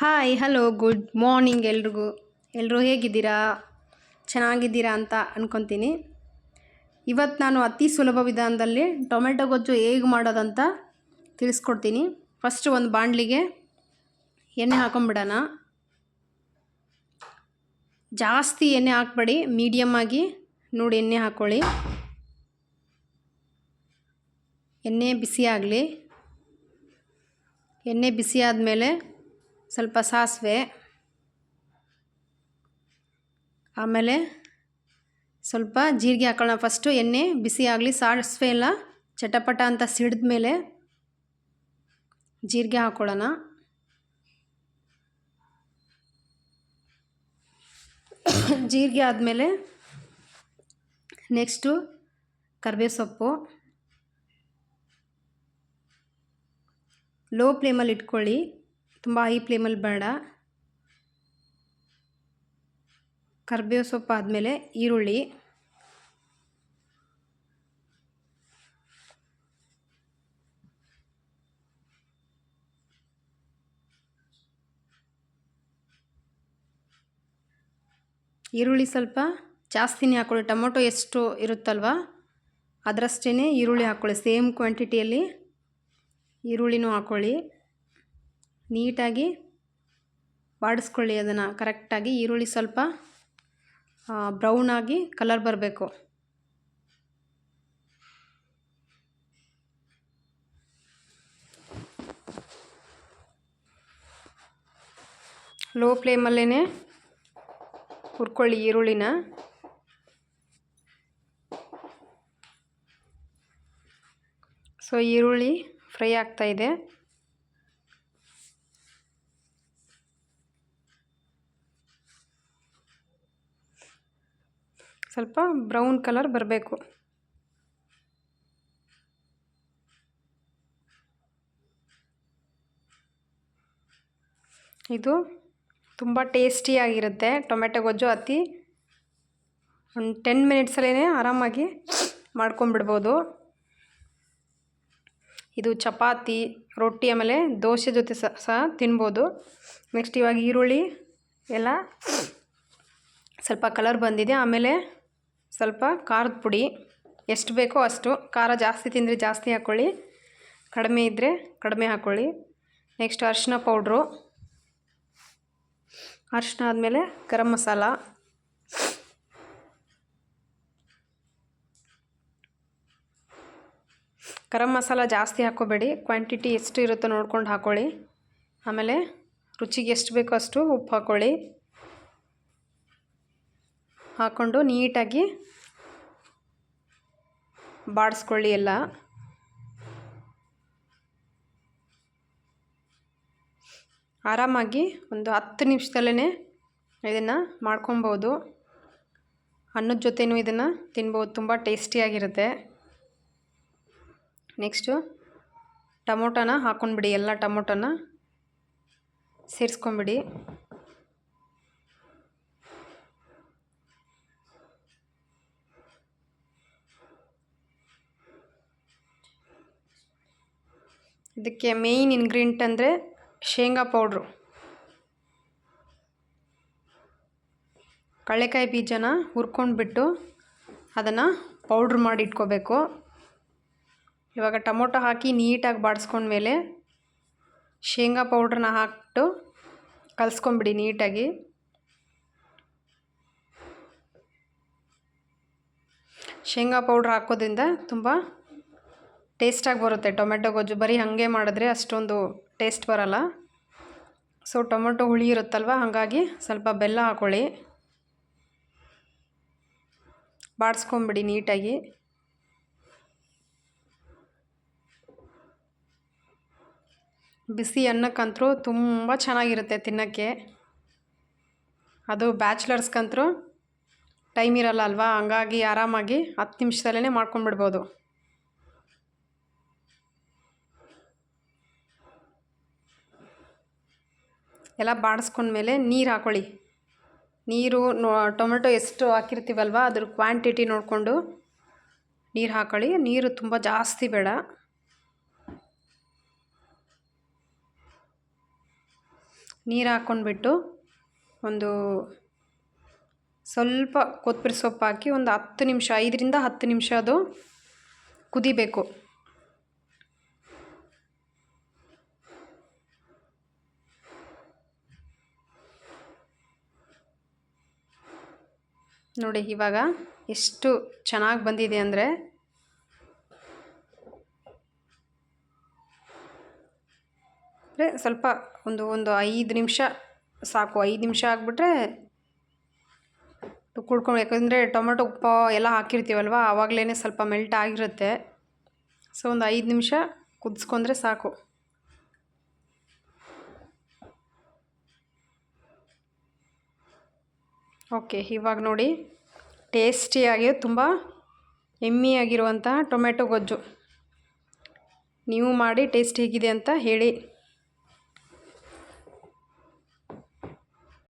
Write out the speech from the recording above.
Hi hello good morning ಎಲ್ರಿಗೂ. ಎಲ್ಲರೂ ಹೇಗಿದ್ದೀರಾ? ಚೆನ್ನಾಗಿದ್ದೀರಾ ಅಂತ ಅಂದ್ಕೊತೀನಿ ಇವತ್ತು ನಾನು ಅತಿ ಸುಲಭ ವಿಧಾನದಲ್ಲಿ ಟೊಮೆಟೊ ಗೊಜ್ಜು ಹೇಗೆ ಮಾಡೋದಂತ ತಿಳಿಸ್ಕೊಡ್ತೀನಿ. ಫಸ್ಟ್ ಒಂದು ಬಾಣಲಿಗೆ ಎಣ್ಣೆ ಹಾಕೊಂಬಿಡೋಣ. ಜಾಸ್ತಿ ಎಣ್ಣೆ ಹಾಕ್ಬೇಡಿ ಮೀಡಿಯಮ್ ಆಗಿ ನೋಡಿ ಎಣ್ಣೆ ಹಾಕ್ಕೊಳ್ಳಿ ಎಣ್ಣೆ ಬಿಸಿ ಆಗಲಿ. ಎಣ್ಣೆ ಬಿಸಿ ಆದಮೇಲೆ ಸ್ವಲ್ಪ ಸಾಸಿವೆ, ಆಮೇಲೆ ಸ್ವಲ್ಪ ಜೀರಿಗೆ ಹಾಕೊಳ್ಳೋಣ. ಫಸ್ಟು ಎಣ್ಣೆ, ಬಿಸಿ ಆಗಲಿ, ಸಾಸಿವೆ ಎಲ್ಲ ಚಟಪಟ ಅಂತ ಸಿಡಿದ ಮೇಲೆ ಜೀರಿಗೆ ಹಾಕ್ಕೊಳ್ಳೋಣ ಜೀರಿಗೆ ಆದಮೇಲೆ ನೆಕ್ಸ್ಟು ಕರಿಬೇವು ಸೊಪ್ಪು. ಲೋ ಫ್ಲೇಮಲ್ಲಿ ಇಟ್ಕೊಳ್ಳಿ. ತುಂಬ ಹೈ ಫ್ಲೇಮಲ್ಲಿ ಬೇಡ. ಕರ್ಬೇವು ಸೊಪ್ಪು ಆದಮೇಲೆ ಈರುಳ್ಳಿ. ಈರುಳ್ಳಿ ಸ್ವಲ್ಪ ಜಾಸ್ತಿನೇ ಹಾಕ್ಕೊಳ್ಳಿ ಟೊಮೊಟೊ ಎಷ್ಟು ಇರುತ್ತಲ್ವ? ಅದರಷ್ಟೇ ಈರುಳ್ಳಿ ಹಾಕ್ಕೊಳ್ಳಿ ಸೇಮ್ ಕ್ವಾಂಟಿಟಿಯಲ್ಲಿ ಈರುಳ್ಳಿನೂ ಹಾಕ್ಕೊಳ್ಳಿ ನೀಟಾಗಿ ಬಾಡಿಸ್ಕೊಳ್ಳಿ ಅದನ್ನು. ಕರೆಕ್ಟಾಗಿ ಈರುಳ್ಳಿ ಸ್ವಲ್ಪ ಬ್ರೌನ್ ಆಗಿ ಕಲರ್ ಬರಬೇಕು. ಲೋ ಫ್ಲೇಮಲ್ಲೇ ಹುರ್ಕೊಳ್ಳಿ ಈರುಳ್ಳಿನ. ಸೊ ಈರುಳ್ಳಿ ಫ್ರೈ ಆಗ್ತಾಯಿದೆ ಸ್ವಲ್ಪ ಬ್ರೌನ್ ಕಲರ್ ಬರಬೇಕು. ಇದು ತುಂಬ ಟೇಸ್ಟಿಯಾಗಿರುತ್ತೆ ಟೊಮೆಟೊ ಗೊಜ್ಜು ಅತಿ ಒಂದು ಟೆನ್ ಮಿನಿಟ್ಸಲ್ಲೇ ಆರಾಮಾಗಿ ಮಾಡ್ಕೊಂಬಿಡ್ಬೋದು ಇದು ಚಪಾತಿ, ರೊಟ್ಟಿ ಆಮೇಲೆ ದೋಸೆ ಜೊತೆ ಸಹ ತಿನ್ಬೋದು. ನೆಕ್ಸ್ಟ್ ಇವಾಗ ಈರುಳ್ಳಿ ಎಲ್ಲ ಸ್ವಲ್ಪ ಕಲರ್ ಬಂದಿದೆ. ಆಮೇಲೆ ಸ್ವಲ್ಪ ಖಾರದ ಪುಡಿ. ಎಷ್ಟು ಬೇಕೋ ಅಷ್ಟು. ಖಾರ ಜಾಸ್ತಿ ತಿಂದರೆ ಜಾಸ್ತಿ ಹಾಕ್ಕೊಳ್ಳಿ ಕಡಿಮೆ ಇದ್ದರೆ ಕಡಿಮೆ ಹಾಕ್ಕೊಳ್ಳಿ ನೆಕ್ಸ್ಟ್ ಅರಿಶಿನ ಪೌಡ್ರು. ಅರಿಶಿನ ಆದಮೇಲೆ ಗರಂ ಮಸಾಲ. ಗರಂ ಮಸಾಲ ಜಾಸ್ತಿ ಹಾಕ್ಕೋಬೇಡಿ. ಕ್ವಾಂಟಿಟಿ ಎಷ್ಟು ಇರುತ್ತೋ ನೋಡ್ಕೊಂಡು ಹಾಕ್ಕೊಳ್ಳಿ ಆಮೇಲೆ ರುಚಿಗೆ ಎಷ್ಟು ಬೇಕೋ ಅಷ್ಟು ಉಪ್ಪು ಹಾಕ್ಕೊಳ್ಳಿ ಹಾಕ್ಕೊಂಡು ನೀಟಾಗಿ ಬಾಡಿಸ್ಕೊಳ್ಳಿ ಎಲ್ಲ. ಆರಾಮಾಗಿ ಒಂದು ಹತ್ತು ನಿಮಿಷದಲ್ಲೇ ಇದನ್ನು ಮಾಡ್ಕೊಬೋದು. ಅನ್ನದ ಜೊತೆನೂ ಇದನ್ನು ತಿನ್ಬೋದು. ತುಂಬ ಟೇಸ್ಟಿಯಾಗಿರುತ್ತೆ. ನೆಕ್ಸ್ಟು ಟೊಮೊಟೊನ ಹಾಕ್ಕೊಂಡ್ಬಿಡಿ ಎಲ್ಲ ಟೊಮೊಟೊನ ಸೇರಿಸ್ಕೊಂಬಿಡಿ ಇದಕ್ಕೆ ಮೇಯ್ನ್ ಇಂಗ್ರೀಡಿಯಂಟ್ ಅಂದರೆ ಶೇಂಗಾ ಪೌಡ್ರು ಕಡಲೆಕಾಯಿ ಬೀಜನ ಹುರ್ಕೊಂಡ್ಬಿಟ್ಟು ಅದನ್ನು ಪೌಡ್ರ್ ಮಾಡಿ ಇಟ್ಕೋಬೇಕು. ಇವಾಗ ಟೊಮೊಟೊ ಹಾಕಿ ನೀಟಾಗಿ ಬಾಡಿಸ್ಕೊಂಡ್ಮೇಲೆ ಶೇಂಗಾ ಪೌಡ್ರನ್ನ ಹಾಕ್ಬಿಟ್ಟು ಕಲಿಸ್ಕೊಂಬಿಡಿ ನೀಟಾಗಿ. ಶೇಂಗಾ ಪೌಡ್ರ್ ಹಾಕೋದ್ರಿಂದ ತುಂಬ ಟೇಸ್ಟಾಗಿ ಬರುತ್ತೆ. ಟೊಮೆಟೊ, ಗೊಜ್ಜು ಬರೀ ಹಾಗೆ ಮಾಡಿದ್ರೆ ಅಷ್ಟೊಂದು ಟೇಸ್ಟ್ ಬರಲ್ಲ. ಸೊ ಟೊಮೆಟೊ ಹುಳಿ ಇರುತ್ತಲ್ವ? ಹಾಗಾಗಿ ಸ್ವಲ್ಪ ಬೆಲ್ಲ ಹಾಕ್ಕೊಳ್ಳಿ ಬಾಡಿಸ್ಕೊಂಬಿಡಿ ನೀಟಾಗಿ. ಬಿಸಿ ಅನ್ನಕ್ಕಂತರೂ ತುಂಬ ಚೆನ್ನಾಗಿರುತ್ತೆ ತಿನ್ನೋಕ್ಕೆ. ಅದು ಬ್ಯಾಚ್ಲರ್ಸ್ಗಂತರೂ ಟೈಮ್ ಇರಲ್ಲ ಅಲ್ವಾ? ಹಂಗಾಗಿ ಆರಾಮಾಗಿ ಹತ್ತು ನಿಮಿಷದಲ್ಲೇ ಮಾಡ್ಕೊಂಬಿಡ್ಬೋದು ಎಲ್ಲ ಬಾಡಿಸ್ಕೊಂಡ್ಮೇಲೆ ನೀರು ಹಾಕ್ಕೊಳ್ಳಿ ನೀರು ನೋ, ಟೊಮೆಟೊ ಎಷ್ಟು ಹಾಕಿರ್ತೀವಲ್ವ, ಅದ್ರ ಕ್ವಾಂಟಿಟಿ ನೋಡಿಕೊಂಡು ನೀರು ಹಾಕೊಳ್ಳಿ. ನೀರು ತುಂಬ ಜಾಸ್ತಿ ಬೇಡ. ನೀರು ಹಾಕ್ಕೊಂಡ್ಬಿಟ್ಟು ಒಂದು ಸ್ವಲ್ಪ ಕೊತ್ತಂಬರಿ ಸೊಪ್ಪು ಹಾಕಿ ಒಂದು ಹತ್ತು ನಿಮಿಷ, ಐದರಿಂದ ಹತ್ತು ನಿಮಿಷ ಅದು ಕುದಿಬೇಕು. ನೋಡಿ, ಇವಾಗ ಎಷ್ಟು ಚೆನ್ನಾಗಿ ಬಂದಿದೆ ಅಂದರೆ ಸ್ವಲ್ಪ ಒಂದು ಒಂದು ಐದು ನಿಮಿಷ ಸಾಕು. ಐದು ನಿಮಿಷ ಆಗಿಬಿಟ್ರೆ ಕುಡ್ಕೊಂಡು ಯಾಕಂದರೆ ಟೊಮೆಟೊ ಉಪ್ಪು ಎಲ್ಲ ಹಾಕಿರ್ತೀವಲ್ವ ಆವಾಗಲೇ ಸ್ವಲ್ಪ ಮೆಲ್ಟ್ ಆಗಿರುತ್ತೆ. ಸೊ, ಒಂದು ಐದು ನಿಮಿಷ ಕುದಿಸ್ಕೊಂಡ್ರೆ ಸಾಕು. ಓಕೆ ಇವಾಗ ನೋಡಿ. ಟೇಸ್ಟಿಯಾಗಿ ತುಂಬ ಎಮ್ಮಿಯಾಗಿರುವಂಥ ಟೊಮೆಟೊ ಗೊಜ್ಜು. ನೀವು ಮಾಡಿ ಟೇಸ್ಟ್ ಹೇಗಿದೆ ಅಂತ ಹೇಳಿ.